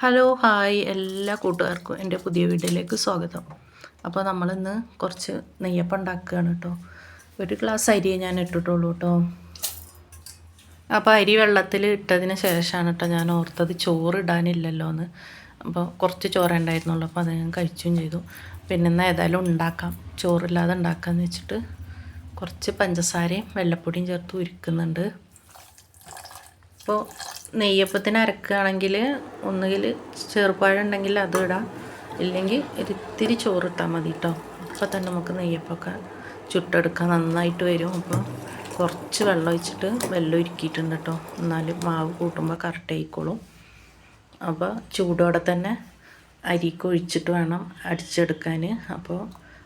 Hello hi എല്ലാ കൂട്ടുകാർക്കും എന്റെ പുതിയ വീട്ടിലേക്ക് സ്വാഗതം. അപ്പോൾ നമ്മളിന്ന് കുറച്ച് നെയ്യപ്പം ഉണ്ടാക്കുകയാണ് കേട്ടോ. ഒരു ഗ്ലാസ് അരിയെ ഞാൻ ഇട്ടിട്ടുള്ളൂ കേട്ടോ. അപ്പോൾ അരി വെള്ളത്തിൽ ഇട്ടതിന് ശേഷമാണ് കേട്ടോ ഞാൻ ഓർത്തത് ചോറ് ഇടാനില്ലല്ലോ എന്ന്. അപ്പോൾ കുറച്ച് ചോറ് ഉണ്ടായിരുന്നുള്ളൂ. അപ്പോൾ അത് ഞാൻ കഴിച്ചും ചെയ്തു. പിന്നെ എന്നാൽ ഏതായാലും ഉണ്ടാക്കാം. ചോറില്ലാതെ ഉണ്ടാക്കാമെന്ന് വെച്ചിട്ട് കുറച്ച് പഞ്ചസാരയും വെള്ളപ്പൊടിയും ചേർത്ത് ഉരുക്കുന്നുണ്ട്. അപ്പോൾ നെയ്യപ്പത്തിന് അരക്കുകയാണെങ്കിൽ ഒന്നുകിൽ ചെറുപഴം ഉണ്ടെങ്കിൽ അത് ഇടാം. ഇല്ലെങ്കിൽ ഒരിത്തിരി ചോറിട്ടാൽ മതി കേട്ടോ അപ്പോൾ തന്നെ നമുക്ക് നെയ്യപ്പമൊക്കെ ചുട്ടെടുക്കാൻ നന്നായിട്ട് വരും. അപ്പോൾ കുറച്ച് വെള്ളം ഒഴിച്ചിട്ട് വെള്ളം ഉരുക്കിയിട്ടുണ്ട് കേട്ടോ എന്നാലും മാവ് കൂട്ടുമ്പോൾ കറക്റ്റ് ആയിക്കോളും. അപ്പോൾ ചൂടോടെ തന്നെ അരിക്ക് ഒഴിച്ചിട്ട് വേണം അടിച്ചെടുക്കാൻ അപ്പോൾ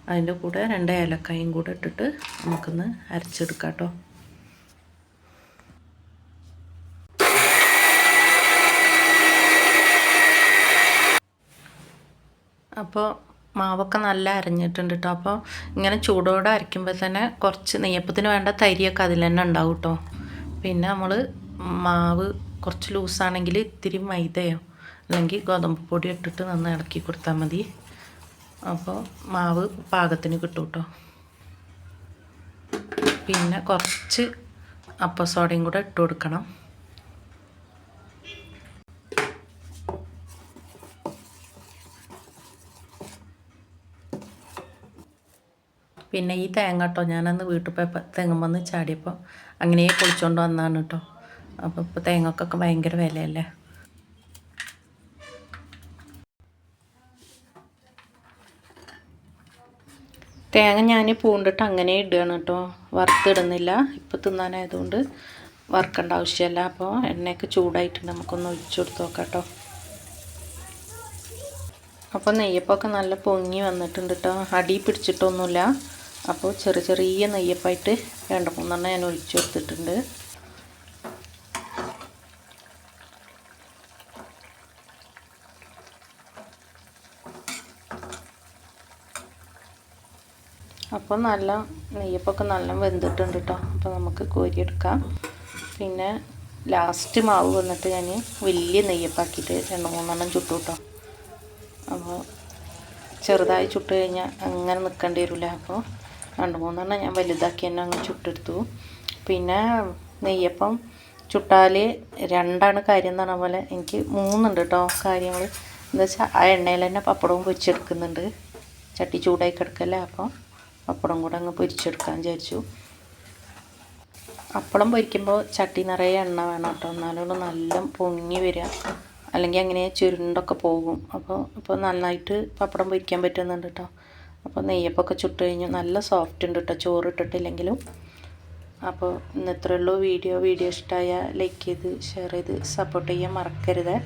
അതിന്റെ കൂടെ രണ്ട് ഏലക്കായും കൂടെ ഇട്ടിട്ട് നമുക്കൊന്ന് അരച്ചെടുക്കാം കേട്ടോ അപ്പോൾ മാവൊക്കെ നല്ല അരഞ്ഞിട്ടുണ്ട് കേട്ടോ അപ്പോൾ ഇങ്ങനെ ചൂടോടെ അരയ്ക്കുമ്പോൾ തന്നെ കുറച്ച് നെയ്യപ്പത്തിന് വേണ്ട തരിയൊക്കെ അതിൽ തന്നെ ഉണ്ടാവും കേട്ടോ പിന്നെ നമ്മൾ മാവ് കുറച്ച് ലൂസാണെങ്കിൽ ഇത്തിരി മൈദയോ അല്ലെങ്കിൽ ഗോതമ്പ് പൊടി ഇട്ടിട്ട് നന്ന് ഇളക്കി കൊടുത്താൽ മതി. അപ്പോൾ മാവ് പാകത്തിന് കിട്ടും കേട്ടോ പിന്നെ കുറച്ച് അപ്പസോടയും കൂടെ ഇട്ട് കൊടുക്കണം. പിന്നെ ഈ തേങ്ങ കേട്ടോ ഞാനന്ന് വീട്ടിൽ പോയപ്പോൾ തെങ്ങുമ്പന്ന് ചാടിയപ്പോൾ അങ്ങനെ പൊളിച്ചുകൊണ്ട് വന്നതാണ് കേട്ടോ അപ്പോൾ ഇപ്പോൾ തേങ്ങക്കൊക്കെ ഭയങ്കര വിലയല്ലേ? തേങ്ങ ഞാൻ പൂണ്ടിട്ട് അങ്ങനെ ഇടുകയാണ് കേട്ടോ വറുത്തിടുന്നില്ല. ഇപ്പോൾ തിന്നാനായതുകൊണ്ട് വറുക്കേണ്ട ആവശ്യമല്ല അപ്പോൾ എണ്ണയൊക്കെ ചൂടായിട്ടുണ്ട് നമുക്കൊന്ന് ഒഴിച്ചു കൊടുത്ത് നോക്കാം കേട്ടോ അപ്പോൾ നെയ്യപ്പമൊക്കെ നല്ല പൊങ്ങി വന്നിട്ടുണ്ട് കേട്ടോ അടി പിടിച്ചിട്ടൊന്നുമില്ല. അപ്പോൾ ചെറിയ ചെറിയ നെയ്യപ്പായിട്ട് രണ്ട് മൂന്നെണ്ണം ഞാൻ ഒഴിച്ചു കൊടുത്തിട്ടുണ്ട്. അപ്പോൾ നല്ല നെയ്യപ്പൊക്കെ നല്ല വെന്തിട്ടുണ്ട് കേട്ടോ. അപ്പോൾ നമുക്ക് കോരിയെടുക്കാം. പിന്നെ ലാസ്റ്റ് മാവ് വന്നിട്ട് ഞാൻ വലിയ നെയ്യപ്പാക്കിയിട്ട് രണ്ട് മൂന്നെണ്ണം ചുട്ടു കേട്ടോ. അപ്പോൾ ചെറുതായി ചുട്ട് കഴിഞ്ഞാൽ അങ്ങനെ നിൽക്കേണ്ടി വരില്ല. അപ്പോൾ രണ്ട് മൂന്നെണ്ണം ഞാൻ വലുതാക്കി തന്നെ അങ്ങ് ചുട്ടെടുത്തു. പിന്നെ നെയ്യപ്പം ചുട്ടാൽ രണ്ടാണ് കാര്യം എന്ന് പറഞ്ഞ പോലെ എനിക്ക് മൂന്നുണ്ട് കേട്ടോ കാര്യങ്ങൾ എന്താ വെച്ചാൽ ആ എണ്ണയിൽ തന്നെ പപ്പടവും പൊരിച്ചെടുക്കുന്നുണ്ട്. ചട്ടി ചൂടായി കിടക്കല്ലേ അപ്പം പപ്പടം കൂടെ അങ്ങ് പൊരിച്ചെടുക്കാൻ വിചാരിച്ചു. അപ്പളം പൊരിക്കുമ്പോൾ ചട്ടി നിറയെ എണ്ണ വേണം കേട്ടോ എന്നാലും നല്ല പൊങ്ങി വരിക അല്ലെങ്കിൽ അങ്ങനെ ചുരുണ്ടൊക്കെ പോകും. അപ്പോൾ ഇപ്പോൾ നന്നായിട്ട് പപ്പടം പൊരിക്കാൻ പറ്റുന്നുണ്ട് കേട്ടോ അപ്പോൾ നെയ്യപ്പൊക്കെ ചുട്ട് കഴിഞ്ഞ്. നല്ല സോഫ്റ്റ് ഉണ്ട് കേട്ടോ ചോറ് ഇട്ടിട്ടില്ലെങ്കിലും അപ്പോൾ ഇന്ന് ഇത്രയുള്ളൂ വീഡിയോ വീഡിയോ ഇഷ്ടമായ ലൈക്ക് ചെയ്ത് ഷെയർ ചെയ്ത് സപ്പോർട്ട് ചെയ്യാൻ മറക്കരുത്.